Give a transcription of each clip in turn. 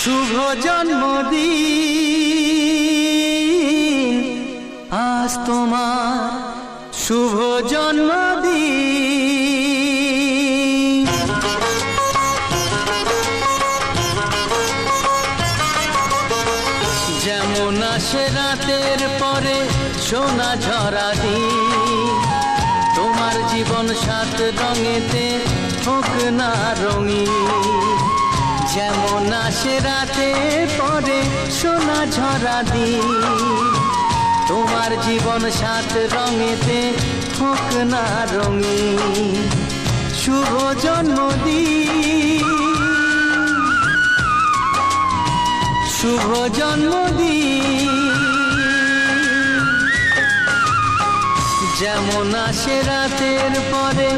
শুভ জন্মদিন। আজ তোমার শুভ জন্মদিন। যেমন আসে রাতের পরে সোনা ঝরা দিন, তোমার জীবন সাত রঙেতে হোক না রঙিন। যেমন আসে রাতের পরে সোনা ঝরা দিন। তোমার জীবন সাত রঙেতে হোক না রঙিন। শুভ জন্মদিন। শুভ জন্মদিন। যেমন আসে রাতের পরে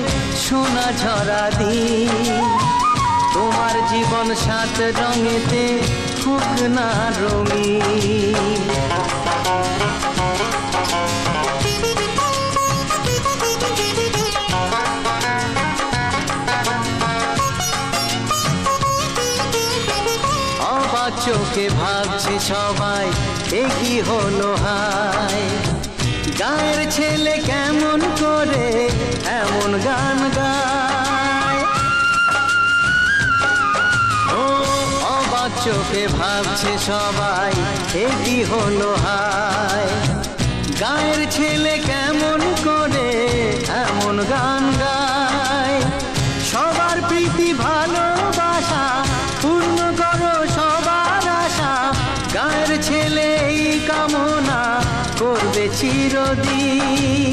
সোনা ঝরা দিন। তোমার জীবন সাত রঙেতে হোক না অবাক চোখে ভাবছে সবাই, এ কি হলো হায়? গায়ের ছেলে কেমন করে, এমন গান চোখে ভাবছে সবাই, এ কি হলো হায়? গায়ের ছেলে কেমন করে এমন গান গায়? সবার প্রীতি ভালোবাসা, পূর্ণ করো সবার আশা। গায়ের ছেলে এই কামনা করবে চিরদিন।